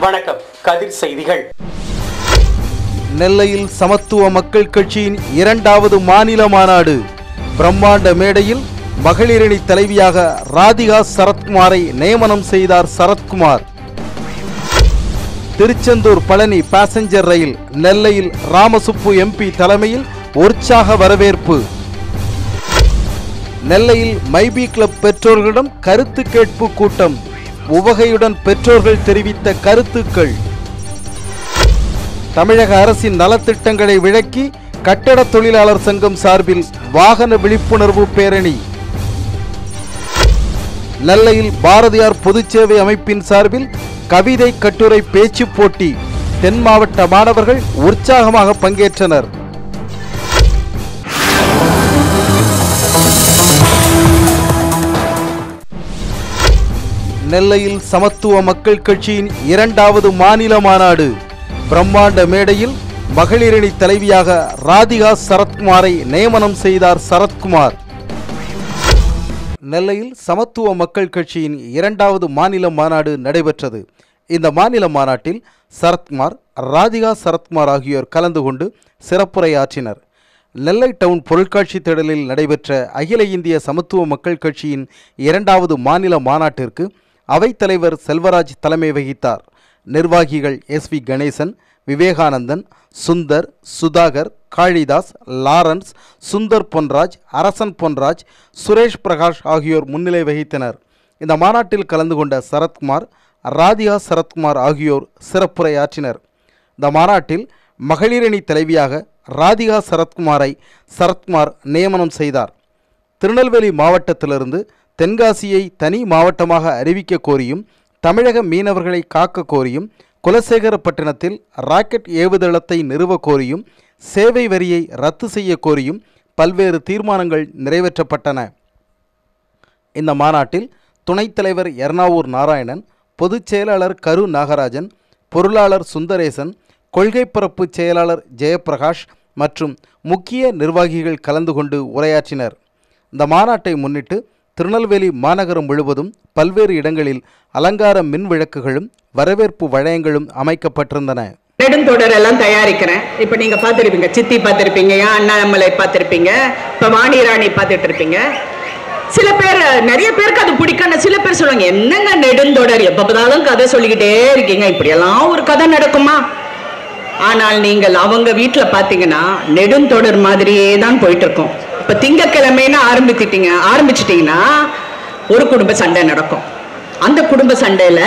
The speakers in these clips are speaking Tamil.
வணக்கம் கதிர் செய்திகள். நெல்லையில் சமத்துவ மக்கள் கட்சியின் இரண்டாவது மாநில மாநாடு பிரம்மாண்ட மேடையில் மகளிரணி தலைவியாக ராதிகா சரத்குமாரை நியமனம் செய்தார் சரத்குமார். திருச்செந்தூர் பழனி பாசஞ்சர் ரயில் நெல்லையில் ராமசுப்பு எம்பி தலைமையில் உற்சாக வரவேற்பு. நெல்லையில் மைபி கிளப் பெற்றோர்களிடம் கருத்து கேட்பு கூட்டம். உவகையுடன் பெற்றோர்கள் தெரிவித்த கருத்துக்கள். தமிழக அரசின் நலத்திட்டங்களை விளக்கி கட்டட தொழிலாளர் சங்கம் சார்பில் வாகன விழிப்புணர்வு பேரணி. நெல்லையில் பாரதியார் பொதுச்சேவை அமைப்பின் சார்பில் கவிதை கட்டுரை பேச்சு போட்டி. தென் மாவட்ட மாணவர்கள் உற்சாகமாக பங்கேற்றனர். நெல்லையில் சமத்துவ மக்கள் கட்சியின் இரண்டாவது மாநில மாநாடு. பிரம்மாண்ட மேடையில் மகளிரணி தலைவியாக ராதிகா சரத்குமாரை நியமனம் செய்தார் சரத்குமார். நெல்லையில் சமத்துவ மக்கள் கட்சியின் இரண்டாவது மாநில மாநாடு நடைபெற்றது. இந்த மாநில மாநாட்டில் சரத்குமார் ராதிகா சரத்குமார் ஆகியோர் கலந்து கொண்டு சிறப்புரையாற்றினர். நெல்லை டவுன் பொருட்காட்சி திடலில் நடைபெற்ற அகில இந்திய சமத்துவ மக்கள் கட்சியின் இரண்டாவது மாநில மாநாட்டிற்கு அவைத்தலைவர் செல்வராஜ் தலைமை வகித்தார். நிர்வாகிகள் S V Ganesan Vivekanandan Sundar Sudhakar Kalidas Lawrence Sundar Ponraj Arasan Ponraj Suresh Prakash ஆகியோர் முன்னிலை வகித்தனர். இந்த மாநாட்டில் கலந்து கொண்ட சரத்குமார் ராதிகா சரத்குமார் ஆகியோர் சிறப்புரையாற்றினர். இந்த மாநாட்டில் மகளிரணி தலைவியாக ராதிகா சரத்குமாரை சரத்குமார் நியமனம் செய்தார். திருநெல்வேலி மாவட்டத்திலிருந்து தென்காசியை தனி மாவட்டமாக அறிவிக்க கோரியும் தமிழக மீனவர்களை காக்க கோரியும் குலசேகரப்பட்டினத்தில் ராக்கெட் ஏவுதளத்தை நிறுவ கோரியும் சேவை வரியை ரத்து செய்ய கோரியும் பல்வேறு தீர்மானங்கள் நிறைவேற்றப்பட்டன. இந்த மாநாட்டில் துணைத் தலைவர் எர்ணாவூர் நாராயணன் பொதுச் செயலாளர் கரு நாகராஜன் பொருளாளர் சுந்தரேசன் கொள்கை பரப்பு செயலாளர் ஜெயபிரகாஷ் மற்றும் முக்கிய நிர்வாகிகள் கலந்து கொண்டு உரையாற்றினர். இந்த மாநாட்டை முன்னிட்டு திருநெல்வேலி மாநகரம் முழுவதும் பல்வேறு இடங்களில் அலங்கார மின் விளக்குகளும் வரவேற்பு வளையங்களும் அமைக்கப்பட்டிருந்தன. நெடுந்தொடர் எல்லாம் தயாரிக்கிறேன். இப்போ நீங்கள் பார்த்துருப்பீங்க சித்தி பார்த்துருப்பீங்க ஏன் அண்ணாமலை பார்த்துருப்பீங்க இப்போ வாணி ராணி பார்த்துட்டு இருப்பீங்க சில பேர் நிறைய பேருக்கு அது பிடிக்காம சில பேர் சொல்லுவாங்க என்னங்க நெடுந்தொடர் எப்போ பார்த்தாலும் கதை சொல்லிக்கிட்டே இருக்கீங்க. இப்படியெல்லாம் ஒரு கதை நடக்குமா? ஆனால் நீங்கள் அவங்க வீட்டில் பார்த்தீங்கன்னா நெடுந்தொடர் மாதிரியே தான் போயிட்டு இருக்கோம் இப்ப திங்கக்கிழமைன்னு ஆரம்பிச்சிட்டீங்க ஆரம்பிச்சிட்டீங்கன்னா ஒரு குடும்ப சண்டை நடக்கும். அந்த குடும்ப சண்டையில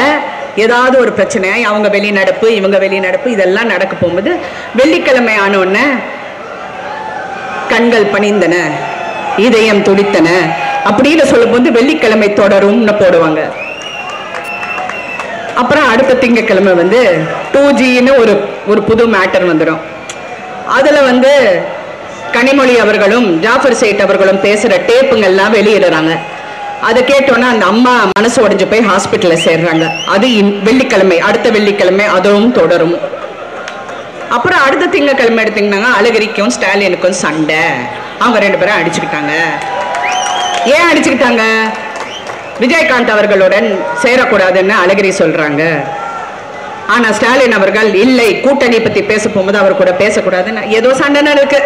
ஏதாவது ஒரு பிரச்சனை அவங்க வெளிநடப்பு இவங்க வெளிநடப்பு இதெல்லாம் நடக்க போகும்போது வெள்ளிக்கிழமை ஆனோடனே கண்கள் பணிந்தன இதயம் துடித்தன அப்படின்னு சொல்லும்போது வெள்ளிக்கிழமை தொடரும்னு போடுவாங்க. அப்புறம் அடுத்த திங்கக்கிழமை வந்து டூ ஜின்னு ஒரு ஒரு புது மேட்டர் வந்துடும் அதில் வந்து கனிமொழி அவர்களும் ஜாஃபர் சேட் அவர்களும் பேசுகிற டேப்புங்கள்லாம் வெளியிடுறாங்க. அதை கேட்டோன்னா அந்த அம்மா மனசு உடைஞ்சு போய் ஹாஸ்பிட்டலில் சேர்றாங்க. அது இன்- வெள்ளிக்கிழமை அடுத்த வெள்ளிக்கிழமை அதுவும் தொடரும். அப்புறம் அடுத்த திங்கக்கிழமை எடுத்தீங்கன்னா அழகிரிக்கும் ஸ்டாலினுக்கும் சண்டை. அவங்க ரெண்டு பேரும் அடிச்சுக்கிட்டாங்க. ஏன் அடிச்சுக்கிட்டாங்க? விஜயகாந்த் அவர்களுடன் சேரக்கூடாதுன்னு அழகிரி சொல்றாங்க. ஆனா ஸ்டாலின் அவர்கள் இல்லை கூட்டணி பத்தி பேச போகும்போது அவர் கூட பேசக்கூடாதுன்னு. ஏதோ சண்டை நடக்கு.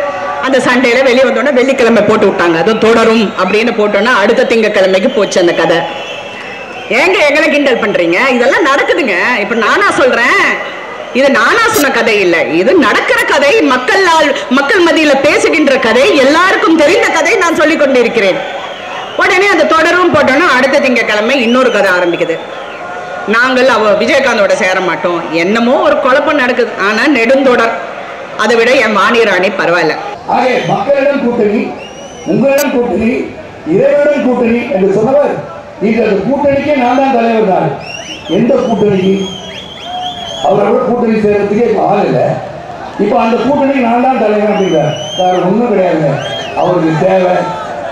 அந்த சண்டையில வெளியே வந்தோடனே வெள்ளிக்கிழமை போட்டு விட்டாங்க. அதுவும் தொடரும் அப்படின்னு போட்டோன்னா அடுத்த திங்கக்கிழமைக்கு போச்சு அந்த கதை. ஏங்க எங்களை கிண்டல் பண்றீங்க? இதெல்லாம் நடக்குதுங்க. இப்ப நானா சொல்றேன். இது நானா சொன்ன கதை இல்லை. இது நடக்கிற கதை மக்களால் மக்கள் மத்தியில பேசுகின்ற கதை எல்லாருக்கும் தெரிந்த கதை நான் சொல்லிக் கொண்டிருக்கிறேன். உடனே அந்த தொடரும் போட்டோன்னா அடுத்த திங்கக்கிழமை இன்னொரு கதை ஆரம்பிக்குது. நாங்கள் அவ விஜயகாந்தோட சேர மாட்டோம். என்னமோ ஒரு குழப்பம் நடக்குது. ஆனா நெடுந்தொடர். அதை விட என் வாணி ராணி பரவாயில்ல. ஆகவே மக்களிடம் கூட்டணி உங்களிடம் கூட்டணி இறைவனிடம் கூட்டணி என்று சொன்னவர் நீங்கள் அந்த கூட்டணிக்கே நான் தான் தலைவர் தான் எந்த கூட்டணிக்கு? அவரோட கூட்டணி சேர்றதுக்கே இப்போ ஆள் இல்லை. இப்போ அந்த கூட்டணிக்கு நான் தான் தலைவர் அப்படிங்கிறார். வேற ஒன்றும் கிடையாது அவருக்கு தேவை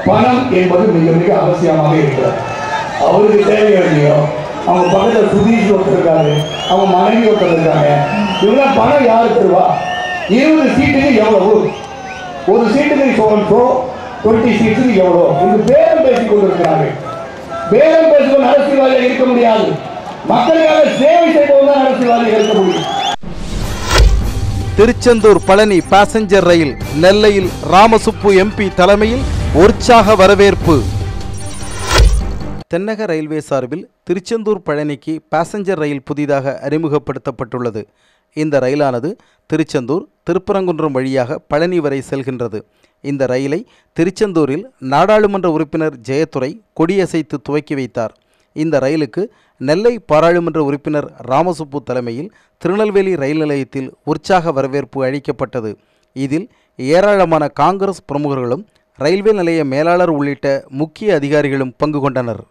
பணம் என்பது மிக மிக அவசியமாக இருக்கிறது. அவருக்கு தேவை இல்லையோ அவங்க பக்கத்தில் சுதீஷ் ஒருத்தர் இருக்காரு அவங்க மனைவி ஒருத்தர் இருக்காங்க. இவங்க பணம் யாருக்கு தருவா? இருபது சீட்டுக்கு எவ்வளவு? ஒரு சீட்டுக்கு சோன் டுவெண்ட்டி சீட்ஸுக்கு எவ்வளோ? என்று பேரம் பேசிக் கொண்டிருக்கிறார்கள். பேரம் பேசுவது அரசியல்வாதிகள் இருக்க முடியாது. மக்களுக்காக சேவை செய்பவர்கள் தான் அரசியல்வாதிகள் இருக்க முடியும். திருச்செந்தூர் பழனி பாசஞ்சர் ரயில் நெல்லையில் ராமசுப்பு எம்பி தலைமையில் உற்சாக வரவேற்பு. தென்னக ரயில்வே சார்பில் திருச்செந்தூர் பழனிக்கு பாசஞ்சர் ரயில் புதிதாக அறிமுகப்படுத்தப்பட்டுள்ளது. இந்த ரயிலானது திருச்செந்தூர் திருப்பரங்குன்றம் வழியாக பழனி வரை செல்கின்றது. இந்த ரயிலை திருச்செந்தூரில் நாடாளுமன்ற உறுப்பினர் ஜெயத்துரை கொடியசைத்து துவக்கி வைத்தார். இந்த ரயிலுக்கு நெல்லை பாராளுமன்ற உறுப்பினர் ராமசுப்பு தலைமையில் திருநெல்வேலி ரயில் நிலையத்தில் உற்சாக வரவேற்பு அளிக்கப்பட்டது. இதில் ஏராளமான காங்கிரஸ் பிரமுகர்களும் ரயில்வே நிலைய மேலாளர் உள்ளிட்ட முக்கிய அதிகாரிகளும் பங்கு கொண்டனர்.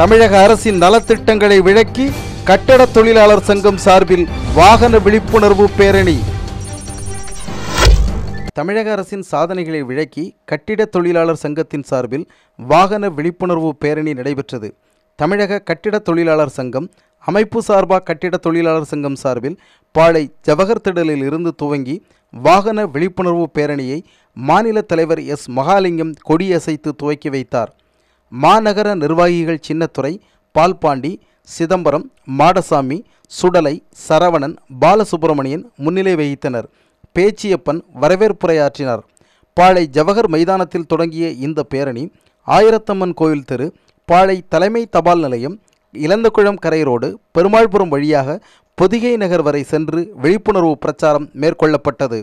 தமிழக அரசின் நலத்திட்டங்களை விளக்கி கட்டட தொழிலாளர் சங்கம் சார்பில் வாகன விழிப்புணர்வு பேரணி. தமிழக அரசின் சாதனைகளை விளக்கி கட்டிட தொழிலாளர் சங்கத்தின் சார்பில் வாகன விழிப்புணர்வு பேரணி நடைபெற்றது. தமிழக கட்டிட தொழிலாளர் சங்கம் அமைப்பு சார்பா கட்டிட தொழிலாளர் சங்கம் சார்பில் பாளை ஜவஹர் திடலில் இருந்து துவங்கி வாகன விழிப்புணர்வு பேரணியை மாநில தலைவர் எஸ். மகாலிங்கம் கொடியசைத்து துவக்கி வைத்தார். மாநகர நிர்வாகிகள் சின்னத்துறை பால்பாண்டி சிதம்பரம் மாடசாமி சுடலை சரவணன் பாலசுப்பிரமணியன் முன்னிலை வகித்தனர். பேச்சியப்பன் வரவேற்புரையாற்றினார். பாளை ஜவஹர் மைதானத்தில் தொடங்கிய இந்த பேரணி ஆயிரத்தம்மன் கோயில் தெரு பாளை தலைமை தபால் நிலையம் இளந்தகுளம் கரை ரோடு பெருமாள்புரம் வழியாக பொதிகை நகர் வரை சென்று விழிப்புணர்வு பிரச்சாரம் மேற்கொள்ளப்பட்டது.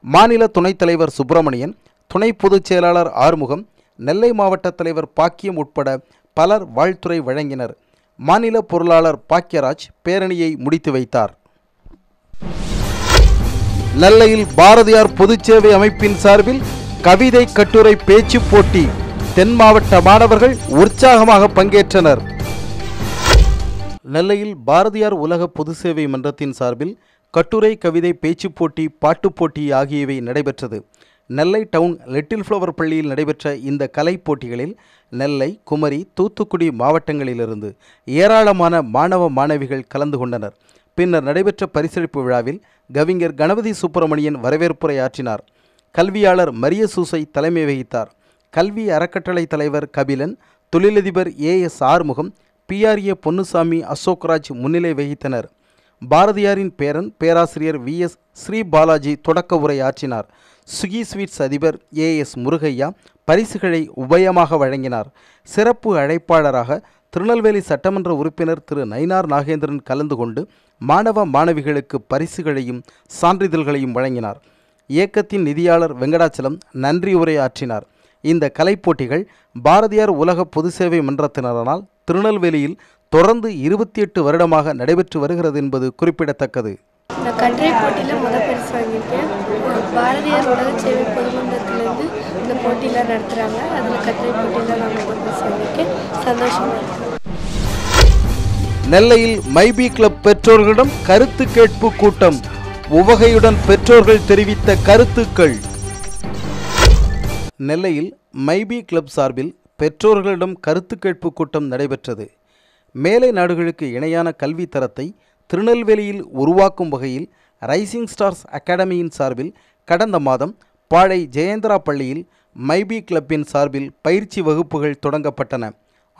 மாநில துணைத் தலைவர் சுப்பிரமணியன் துணை பொதுச் செயலாளர் ஆறுமுகம் நெல்லை மாவட்ட தலைவர் பாக்கியம் உட்பட பலர் வாழ்த்துறை வழங்கினர். மாநில பொருளாளர் பாக்கியராஜ் பேரணியை முடித்து வைத்தார். நெல்லையில் பாரதியார் பொதுச்சேவை அமைப்பின் சார்பில் கவிதை கட்டுரை பேச்சு போட்டி தென் மாவட்ட மாணவர்கள் உற்சாகமாக பங்கேற்றனர். நெல்லையில் பாரதியார் உலக பொது சேவை மன்றத்தின் சார்பில் கட்டுரை கவிதை பேச்சுப் போட்டி பாட்டுப் போட்டி ஆகியவை நடைபெற்றது. நெல்லை டவுன் லிட்டில் ஃப்ளவர் பள்ளியில் நடைபெற்ற இந்த கலைப் போட்டிகளில் நெல்லை குமரி தூத்துக்குடி மாவட்டங்களிலிருந்து ஏராளமான மாணவ மாணவிகள் கலந்து கொண்டனர். பின்னர் நடைபெற்ற பரிசளிப்பு விழாவில் கவிஞர் கணபதி சுப்பிரமணியன் வரவேற்புரையாற்றினார் கல்வியாளர் மரிய சூசை தலைமை வகித்தார். கல்வி அறக்கட்டளை தலைவர் கபிலன் தொழிலதிபர் A S Arumugam PRA Ponnusamy Ashokraj முன்னிலை வகித்தனர். பாரதியாரின் பேரன் பேராசிரியர் வி எஸ் ஸ்ரீ பாலாஜி தொடக்க உரை ஆற்றினார். சுகி ஸ்வீட்ஸ் அதிபர் ஏ எஸ் முருகையா பரிசுகளை உபயமாக வழங்கினார். சிறப்பு அழைப்பாளராக திருநெல்வேலி சட்டமன்ற உறுப்பினர் திரு நயினார் நாகேந்திரன் கலந்து கொண்டு மாணவ மாணவிகளுக்கு பரிசுகளையும் சான்றிதழ்களையும் வழங்கினார். இயக்கத்தின் நிதியாளர் வெங்கடாச்சலம் நன்றி உரை ஆற்றினார். இந்த கலைப்போட்டிகள் பாரதியார் உலக பொது சேவை மன்றத்தினரால் திருநெல்வேலியில் தொடர்ந்து இருபத்தி எட்டு வருடமாக நடைபெற்று வருகிறது என்பது குறிப்பிடத்தக்கது. இந்த கட்டுரை போட்டியில் முத பரிசு வாங்கியிருக்கேன். பாரதியார் உலக சேவை பொதுமன்றத்துலேருந்து இந்த போட்டியெலாம் நடத்துகிறாங்க அதில் கட்டுரை போட்டியில் நான் முத பரிசு வாங்கியிருக்கேன். சந்தோஷமாக நெல்லையில் மைபி கிளப் பெற்றோர்களிடம் கருத்து கேட்பு கூட்டம். உவகையுடன் பெற்றோர்கள் தெரிவித்த கருத்துக்கள். நெல்லையில் மைபி கிளப் சார்பில் பெற்றோர்களிடம் கருத்து கேட்பு கூட்டம் நடைபெற்றது. மேலை நாடுகளுக்கு இணையான கல்வி தரத்தை திருநெல்வேலியில் உருவாக்கும் வகையில் ரைசிங் ஸ்டார்ஸ் அகாடமியின் சார்பில் கடந்த மாதம் பாழை ஜெயேந்திரா பள்ளியில் மைபி கிளப்பின் சார்பில் பயிற்சி வகுப்புகள் தொடங்கப்பட்டன.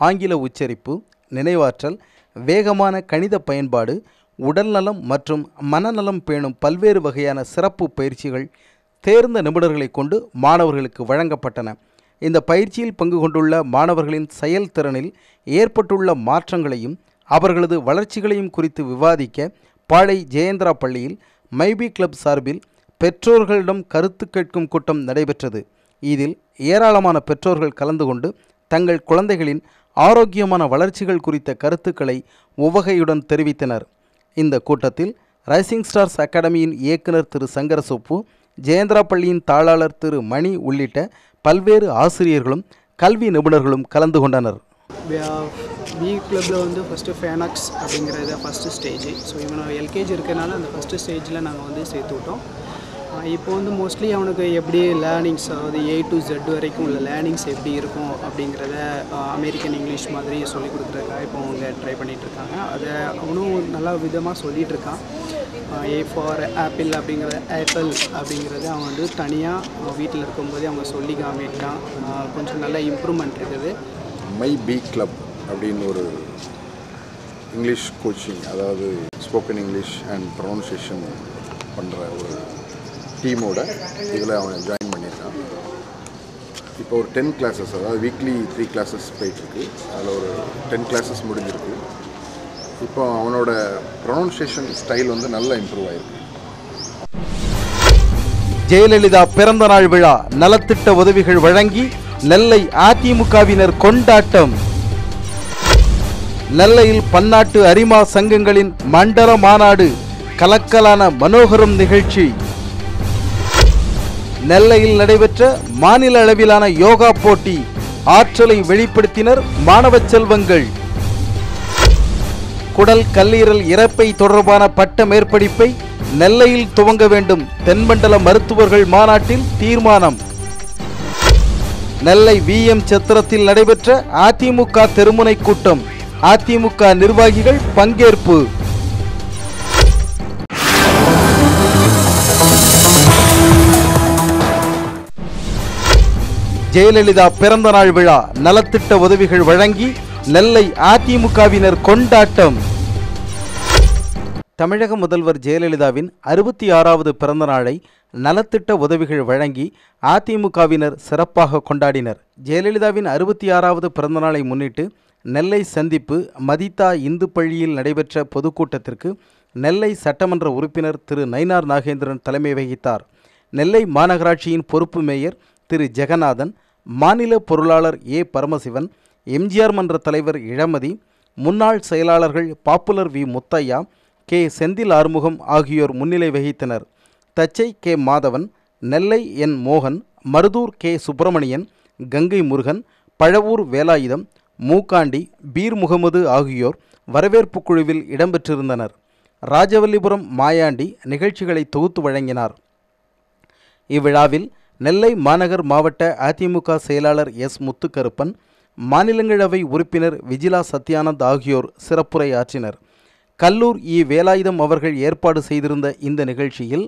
ஆங்கில உச்சரிப்பு நினைவாற்றல் வேகமான கணித பயன்பாடு உடல்நலம் மற்றும் மனநலம் பேணும் பல்வேறு வகையான சிறப்பு பயிற்சிகள் தேர்ந்த நிபுணர்களை கொண்டு மாணவர்களுக்கு வழங்கப்பட்டன. இந்த பயிற்சியில் பங்கு கொண்டுள்ள மாணவர்களின் செயல்திறனில் ஏற்பட்டுள்ள மாற்றங்களையும் அவர்களது வளர்ச்சிகளையும் குறித்து விவாதிக்க பாளை ஜெயேந்திரா பள்ளியில் மைபி கிளப் சார்பில் பெற்றோர்களிடம் கருத்து கேட்கும் கூட்டம் நடைபெற்றது. இதில் ஏராளமான பெற்றோர்கள் கலந்து கொண்டு தங்கள் குழந்தைகளின் ஆரோக்கியமான வளர்ச்சிகள் குறித்த கருத்துக்களை உவகையுடன் தெரிவித்தனர். இந்த கூட்டத்தில் ரைசிங் ஸ்டார்ஸ் அகாடமியின் இயக்குனர் திரு சங்கரசுப்பு ஜெயந்திரா பள்ளியின் தாளாளர் திரு மணி உள்ளிட்ட பல்வேறு ஆசிரியர்களும் கல்வி நிபுணர்களும் கலந்து கொண்டனர். பி கிளப்பில் வந்து ஃபஸ்ட்டு ஃபேனாக்ஸ் அப்படிங்கிறது ஃபஸ்ட்டு ஸ்டேஜ் ஸோ இவங்க எல்கேஜி இருக்கனால அந்த ஃபஸ்ட்டு ஸ்டேஜில் நாங்கள் வந்து சேர்த்து விட்டோம். இப்போ வந்து மோஸ்ட்லி அவனுக்கு எப்படி லேர்னிங்ஸ் அதாவது ஏ டு ஜெட் வரைக்கும் உள்ள லேர்னிங்ஸ் எப்படி இருக்கும் அப்படிங்கிறத அமெரிக்கன் இங்கிலீஷ் மாதிரி சொல்லி கொடுக்குறதுக்காக இப்போ அவங்க ட்ரை பண்ணிகிட்டு இருக்காங்க. அதை அவனும் நல்ல விதமாக சொல்லிகிட்டு இருக்கான். ஏ ஃபார் ஆப்பிள் அப்படிங்கிறத ஆப்பிள் அப்படிங்கிறத அவன் வந்து தனியாக வீட்டில் இருக்கும்போதே அவங்க சொல்லி காமிட்டான் கொஞ்சம் நல்ல இம்ப்ரூவ்மெண்ட் இருக்குது. மை பி கிளப் அப்படின்னு ஒரு இங்கிலீஷ் கோச்சிங் அதாவது ஸ்போக்கன் இங்கிலீஷ் அண்ட் ப்ரொனன்சியேஷன் பண்ணுற ஒரு டீமோட இதில் அவன் ஜாயின் பண்ணியிருக்கான். இப்போ ஒரு டென் கிளாஸஸ் அதாவது வீக்லி த்ரீ கிளாஸஸ் போயிட்டுருக்கு. அதில் ஒரு டென் கிளாஸஸ் முடிஞ்சிருக்கு. இப்போ அவனோட ப்ரொனன்சியேஷன் ஸ்டைல் வந்து நல்லா இம்ப்ரூவ் ஆயிருக்கு. ஜெயலலிதா பிறந்த நாள் விழா நலத்திட்ட உதவிகள் வழங்கி நெல்லை அதிமுகவினர் கொண்டாட்டம். நெல்லையில் பன்னாட்டு அரிமா சங்கங்களின் மண்டல மாநாடு கலக்கலான மனோகரம் நிகழ்ச்சி. நெல்லையில் நடைபெற்ற மாநில அளவிலான யோகா போட்டி ஆற்றலை வெளிப்படுத்தினர் மாணவ செல்வங்கள். குடல் கல்லீரல் இறப்பை தொடர்பான பட்ட மேற்படிப்பை நெல்லையில் துவங்க வேண்டும் தென்மண்டல மருத்துவர்கள் மாநாட்டில் தீர்மானம். நெல்லை விஎம் சத்திரத்தில் நடைபெற்ற அதிமுக தெருமுனை கூட்டம். அதிமுக நிர்வாகிகள் பங்கேற்பு. ஜெயலலிதா பிறந்த நாள் விழா நலத்திட்ட உதவிகள் வழங்கி நெல்லை அதிமுகவினர் கொண்டாட்டம். தமிழக முதல்வர் ஜெயலலிதாவின் அறுபத்தி ஆறாவது பிறந்த நாளை நலத்திட்ட உதவிகள் வழங்கி அதிமுகவினர் சிறப்பாக கொண்டாடினர். ஜெயலலிதாவின் அறுபத்தி ஆறாவது பிறந்த நாளை முன்னிட்டு நெல்லை சந்திப்பு மதிதா இந்து பள்ளியில் நடைபெற்ற பொதுக்கூட்டத்திற்கு நெல்லை சட்டமன்ற உறுப்பினர் திரு நயினார் நாகேந்திரன் தலைமை வகித்தார். நெல்லை மாநகராட்சியின் பொறுப்பு மேயர் திரு ஜெகநாதன் மாநில பொருளாளர் ஏ. பரமசிவன் எம்ஜிஆர் மன்ற தலைவர் இளமதி முன்னாள் செயலாளர்கள் popular V. Muthiah K. Senthil Arumugam ஆகியோர் முன்னிலை வகித்தனர். தச்சை கே. மாதவன் நெல்லை என். மோகன் மருதூர் கே. சுப்பிரமணியன் கங்கை முருகன் பழவூர் வேலாயுதம் மூக்காண்டி பீர் முகமது ஆகியோர் வரவேற்பு குழுவில் இடம்பெற்றிருந்தனர். ராஜவல்லிபுரம் மாயாண்டி நிகழ்ச்சிகளை தொகுத்து வழங்கினார். இவ்விழாவில் நெல்லை மாநகர் மாவட்ட அதிமுக செயலாளர் எஸ் முத்துக்கருப்பன் மாநிலங்களவை உறுப்பினர் விஜிலா சத்யானந்த் ஆகியோர் சிறப்புரையாற்றினர். கல்லூர் இ. வேலாயுதம் அவர்கள் ஏற்பாடு செய்திருந்த இந்த நிகழ்ச்சியில்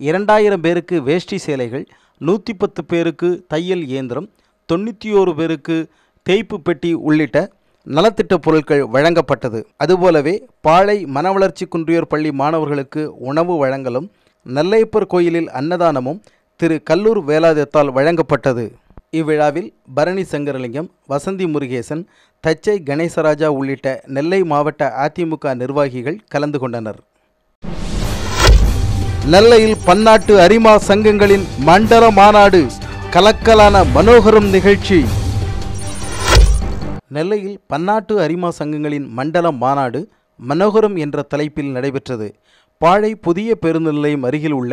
இரண்டாயிரம் பேருக்கு வேஷ்டி சேலைகள் நூற்றி பத்து பேருக்கு தையல் இயந்திரம் தொண்ணூற்றி ஓரு பேருக்கு தேய்ப்பு பெட்டி உள்ளிட்ட நலத்திட்ட பொருட்கள் வழங்கப்பட்டது. அதுபோலவே பாளை மனவளர்ச்சி குன்றியோர் பள்ளி மாணவர்களுக்கு உணவு வழங்கலும் நெல்லையப்பர் கோயிலில் அன்னதானமும் திரு கல்லூர் வேலாயுதத்தால் வழங்கப்பட்டது. இவ்விழாவில் பரணி சங்கரலிங்கம் வசந்தி முருகேசன் தச்சை கணேசராஜா உள்ளிட்ட நெல்லை மாவட்ட அதிமுக நிர்வாகிகள் கலந்து கொண்டனர். நெல்லையில் பன்னாட்டு அரிமா சங்கங்களின் மண்டல மாநாடு கலக்கலான மனோகரம் நிகழ்ச்சி. நெல்லையில் பன்னாட்டு அரிமா சங்கங்களின் மண்டல மாநாடு மனோகரம் என்ற தலைப்பில் நடைபெற்றது. பாழை புதிய பேருந்து நிலையம் அருகில் உள்ள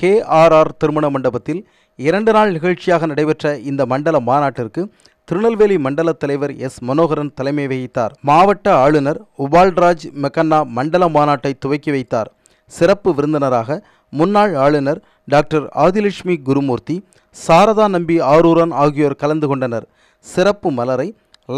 கேஆர்ஆர் திருமண மண்டபத்தில் இரண்டு நாள் நிகழ்ச்சியாக நடைபெற்ற இந்த மண்டல மாநாட்டிற்கு திருநெல்வேலி மண்டல தலைவர் எஸ் மனோகரன் தலைமை வகித்தார். மாவட்ட ஆளுநர் உபால்ராஜ் மெக்கன்னா மண்டல மாநாட்டை துவக்கி வைத்தார். சிறப்பு விருந்தினராக முன்னாள் ஆளுநர் டாக்டர் ஆதிலட்சுமி குருமூர்த்தி சாரதா நம்பி ஆரூரன் ஆகியோர் கலந்து கொண்டனர். சிறப்பு மலரை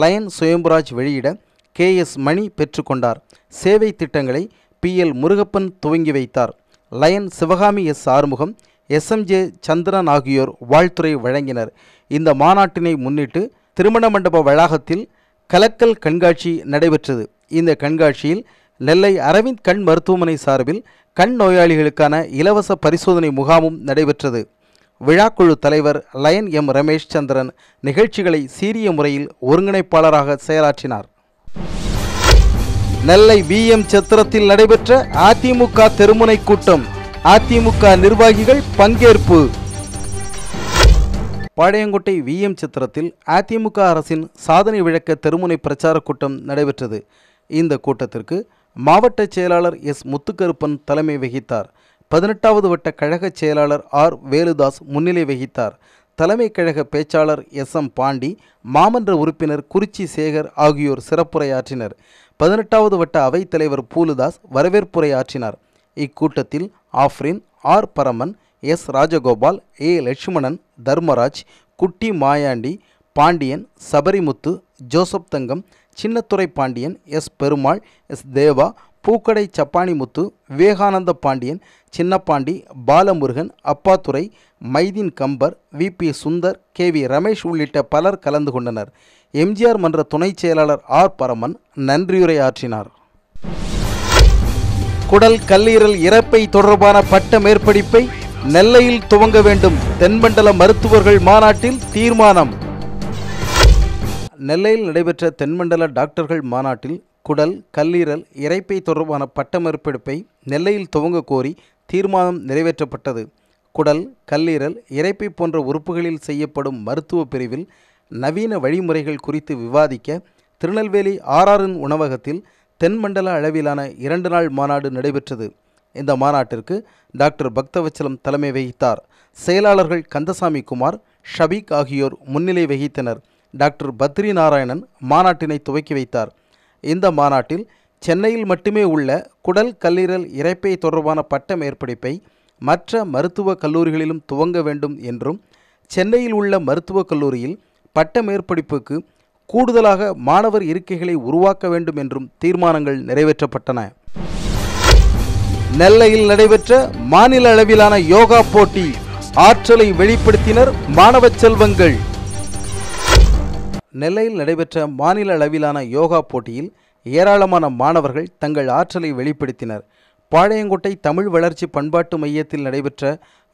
லயன் சுயம்புராஜ் வெளியிட கே எஸ் மணி பெற்றுக்கொண்டார். சேவை திட்டங்களை பி எல் முருகப்பன் துவங்கி வைத்தார். Lion Sivakami S Arumugam SMJ Chandran ஆகியோர் வாழ்த்துறை வழங்கினர். இந்த மாநாட்டினை முன்னிட்டு திருமண மண்டப வளாகத்தில் கலக்கல் கண்காட்சி நடைபெற்றது. இந்த கண்காட்சியில் நெல்லை அரவிந்த் கண் மருத்துவமனை சார்பில் கண் நோயாளிகளுக்கான இலவச பரிசோதனை முகாமும் நடைபெற்றது. விழாக்குழு தலைவர் லயன் எம் ரமேஷ் சந்திரன் நிகழ்ச்சிகளை சீரிய முறையில் ஒருங்கிணைப்பாளராக செயலாற்றினார். நெல்லை விஎம் சத்திரத்தில் நடைபெற்ற அதிமுக தெருமுனை கூட்டம். அதிமுக நிர்வாகிகள் பங்கேற்பு. பாளையங்கோட்டை விஎம் சித்திரத்தில் அதிமுக அரசின் சாதனை விளக்க தெருமுனை பிரச்சார கூட்டம் நடைபெற்றது. இந்த கூட்டத்திற்கு மாவட்ட செயலாளர் எஸ் முத்துக்கருப்பன் தலைமை வகித்தார். பதினெட்டாவது வட்ட கழக செயலாளர் ஆர் வேலுதாஸ் முன்னிலை வகித்தார். தலைமை கழக பேச்சாளர் எஸ் எம் பாண்டி மாமன்ற உறுப்பினர் குறிச்சி சேகர் ஆகியோர் சிறப்புரையாற்றினர். பதினெட்டாவது வட்ட அவைத்தலைவர் பூலுதாஸ் வரவேற்புரை ஆற்றினார் இக்கூட்டத்தில் Afrin R. Paraman S. Rajagopal A. Lakshmanan Dharmaraj Kutty Mayandi Pandian Sabarimuthu Joseph Thangam Chinnathurai Pandian S. Perumal S. Deva Pookadai Sappanimuthu Vivekananda Pandian Chinnapandi Balamurugan Appadurai Maideen Kambar V. P. Sundar K. V. Ramesh உள்ளிட்ட பலர் கலந்து கொண்டனர். எம்ஜிஆர் மன்ற துணைச் செயலாளர் ஆர். பரமன் நன்றியுரை ஆற்றினார். குடல் கல்லீரல் இறப்பை தொடர்பான பட்ட மேற்படிப்பை நெல்லையில் துவங்க வேண்டும் தென்மண்டல மருத்துவர்கள் மாநாட்டில் தீர்மானம். நெல்லையில் நடைபெற்ற தென்மண்டல டாக்டர்கள் மாநாட்டில் குடல் கல்லீரல் இறைப்பை தொடர்பான பட்ட மறுப்பெடுப்பை நெல்லையில் துவங்க கோரி தீர்மானம் நிறைவேற்றப்பட்டது. குடல் கல்லீரல் இறைப்பை போன்ற உறுப்புகளில் செய்யப்படும் மருத்துவ பிரிவில் நவீன வழிமுறைகள் குறித்து விவாதிக்க திருநெல்வேலி ஆர்ஆரின் உணவகத்தில் தென்மண்டல அளவிலான இரண்டு நாள் மாநாடு நடைபெற்றது. இந்த மாநாட்டிற்கு டாக்டர் பக்தவச்சலம் தலைமை வகித்தார். செயலாளர்கள் கந்தசாமி குமார் ஷபீக் ஆகியோர் முன்னிலை வகித்தனர். டாக்டர் பத்ரி நாராயணன் மாநாட்டினை துவக்கி வைத்தார். இந்த மாநாட்டில் சென்னையில் மட்டுமே உள்ள குடல் கல்லீரல் இறைப்பை தொடர்பான பட்ட மேற்படிப்பை மற்ற மருத்துவக் கல்லூரிகளிலும் துவங்க வேண்டும் என்றும் சென்னையில் உள்ள மருத்துவக் கல்லூரியில் பட்ட மேற்படிப்புக்கு கூடுதலாக மாணவர் இருக்கைகளை உருவாக்க வேண்டும் என்றும் தீர்மானங்கள் நிறைவேற்றப்பட்டன. நெல்லையில் நடைபெற்ற மாநில அளவிலான யோகா போட்டி ஆற்றலை வெளிப்படுத்தினர் மாணவ செல்வங்கள். நெல்லையில் நடைபெற்ற மாநில அளவிலான யோகா போட்டியில் ஏராளமான மாணவர்கள் தங்கள் ஆற்றலை வெளிப்படுத்தினர். பாளையங்கோட்டை தமிழ் வளர்ச்சி பண்பாட்டு மையத்தில் நடைபெற்ற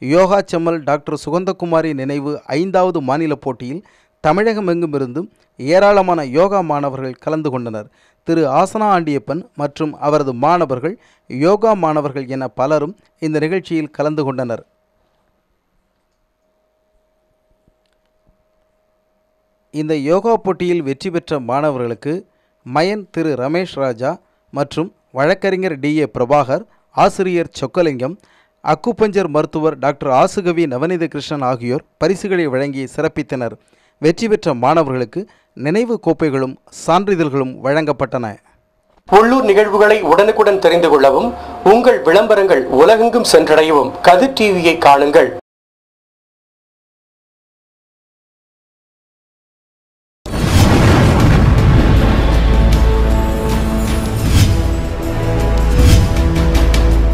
யோகா செம்மல் டாக்டர் சுகந்தகுமாரி நினைவு ஐந்தாவது மாநில போட்டியில் தமிழகமெங்குமிருந்தும் ஏராளமான யோகா மாணவர்கள் கலந்து கொண்டனர். திரு. ஆசனா ஆண்டியப்பன் மற்றும் அவரது மாணவர்கள் யோகா மாணவர்கள் என பலரும் இந்த நிகழ்ச்சியில் கலந்து கொண்டனர். இந்த யோகா போட்டியில் வெற்றி பெற்ற மாணவர்களுக்கு மயன் திரு ரமேஷ் ராஜா மற்றும் வழக்கறிஞர் டி ஏ பிரபாகர் ஆசிரியர் சொக்கலிங்கம் அக்குப்பஞ்சர் மருத்துவர் டாக்டர் ஆசுகவி நவநீத கிருஷ்ணன் ஆகியோர் பரிசுகளை வழங்கி சிறப்பித்தனர். வெற்றி பெற்ற மாணவர்களுக்கு நினைவு கோப்பைகளும் சான்றிதழ்களும் வழங்கப்பட்டன. உள்ளூர் நிகழ்வுகளை உடனுக்குடன் தெரிந்து கொள்ளவும் உங்கள் விளம்பரங்கள் உலகெங்கும் சென்றடையவும் கதிர் டிவியை காணுங்கள்.